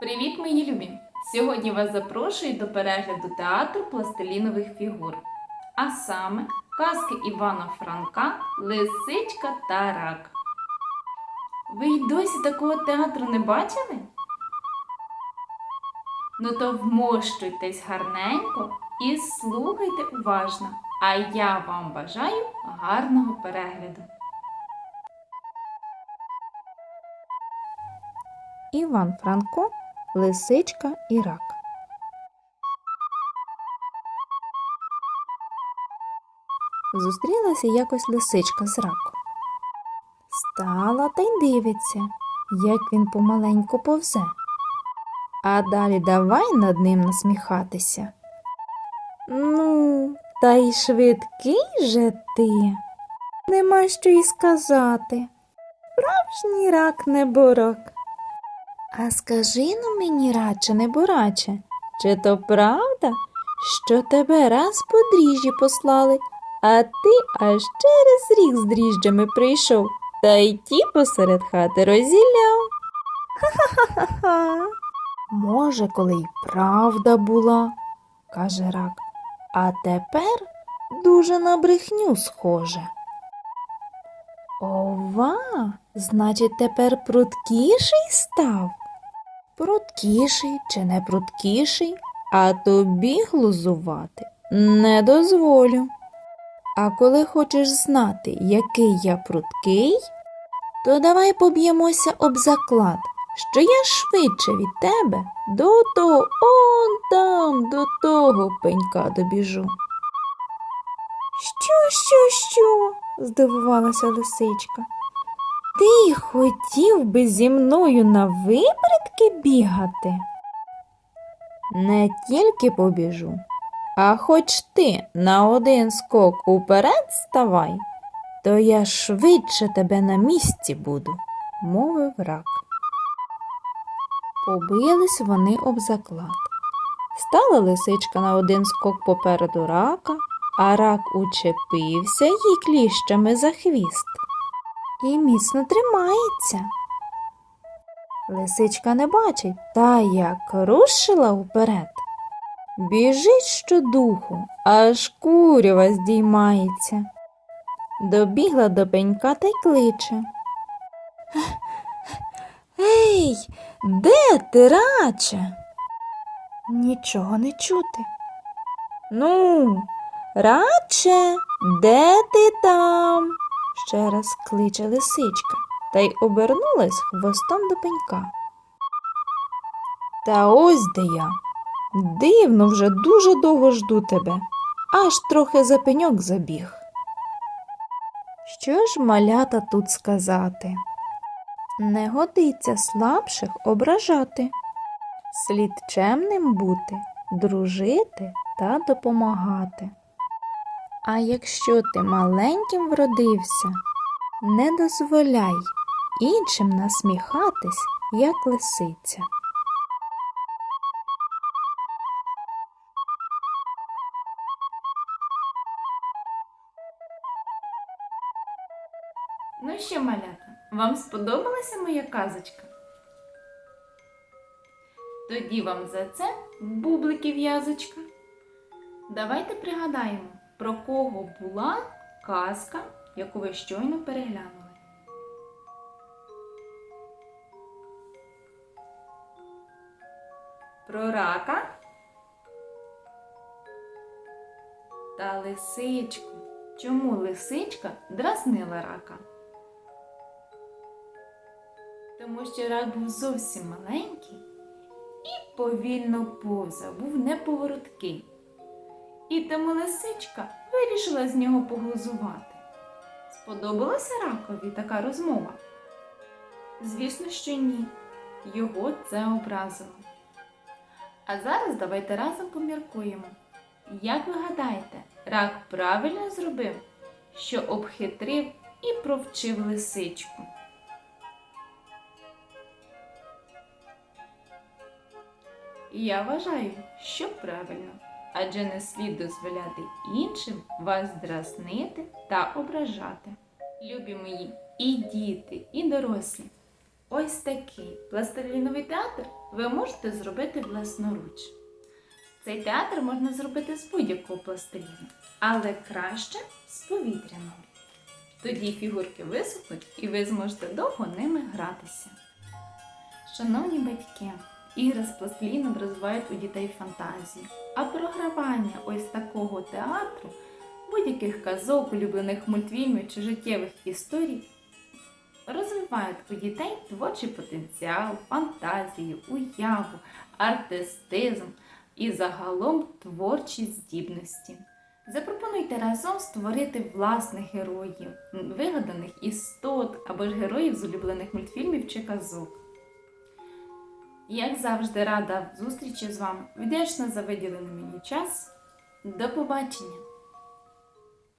Привіт, мої любі! Сьогодні вас запрошую до перегляду театру пластилінових фігур, а саме казки Івана Франка, Лисичка та Рак. Ви й досі такого театру не бачили? Ну то вмощуйтесь гарненько і слухайте уважно, а я вам бажаю гарного перегляду. Іван Франко, Лисичка і рак. Зустрілася якось лисичка з раком. Стала та й дивиться, як він помаленьку повзе. А далі давай над ним насміхатися. Ну, та й швидкий же ти. Нема що й сказати. Справжній рак не борок. А скажи ну мені, радше, не бураче, чи то правда, що тебе раз по дріжджі послали, а ти аж через рік з дріжджами прийшов, та й ті посеред хати розділяв? Ха-ха-ха. Може, коли й правда була, каже рак, а тепер дуже на брехню схоже. Ова, значить, тепер пруткіший став? Пруткіший чи не пруткіший, а тобі глузувати не дозволю. А коли хочеш знати, який я пруткий, то давай поб'ємося об заклад, що я швидше від тебе до того, он там, до того пенька добіжу. Що, що, що? здивувалася лисичка. Ти хотів би зі мною на вибритки бігати? Не тільки побіжу, а хоч ти на один скок уперед ставай, то я швидше тебе на місці буду, мовив рак. Побились вони об заклад. Стала лисичка на один скок попереду рака, а рак учепився їй кліщами за хвіст і міцно тримається. Лисичка не бачить, та як рушила вперед. Біжить щодуху, аж курява здіймається. Добігла до пенька та й кличе. Ей, де ти, раче? Нічого не чути. Ну, раче, де ти там? Ще раз кличе лисичка та й обернулась хвостом до пенька. Та ось де я. Дивно, вже дуже довго жду тебе, аж трохи за пеньок забіг. Що ж малята тут сказати? Не годиться слабших ображати, слід чемним бути, дружити та допомагати. А якщо ти маленьким вродився, не дозволяй іншим насміхатись, як лисиця. Ну що, малята, вам сподобалася моя казочка? Тоді вам за це бублики в'язочка. Давайте пригадаємо, про кого була казка, яку ви щойно переглянули. Про рака та лисичку. Чому лисичка дразнила рака? Тому що рак був зовсім маленький і повільно повзав, був неповороткий. І тому лисичка вирішила з нього поглузувати. Сподобалася ракові така розмова? Звісно, що ні. Його це образило. А зараз давайте разом поміркуємо. Як ви гадаєте, рак правильно зробив, що обхитрив і провчив лисичку? Я вважаю, що правильно, адже не слід дозволяти іншим вас дразнити та ображати. Любі мої, і діти, і дорослі. ось такий пластиліновий театр ви можете зробити власноруч. Цей театр можна зробити з будь-якого пластиліну, але краще з повітряного. Тоді фігурки висохнуть і ви зможете довго ними гратися. Шановні батьки, ігри з пластиліном розвивають у дітей фантазію, а програвання ось такого театру, будь-яких казок, улюблених мультфільмів чи життєвих історій розвивають у дітей творчий потенціал, фантазію, уяву, артистизм і загалом творчі здібності. Запропонуйте разом створити власних героїв, вигаданих істот або ж героїв з улюблених мультфільмів чи казок. Як завжди, рада зустрічі з вами. Вдячна за виділений мені час. До побачення!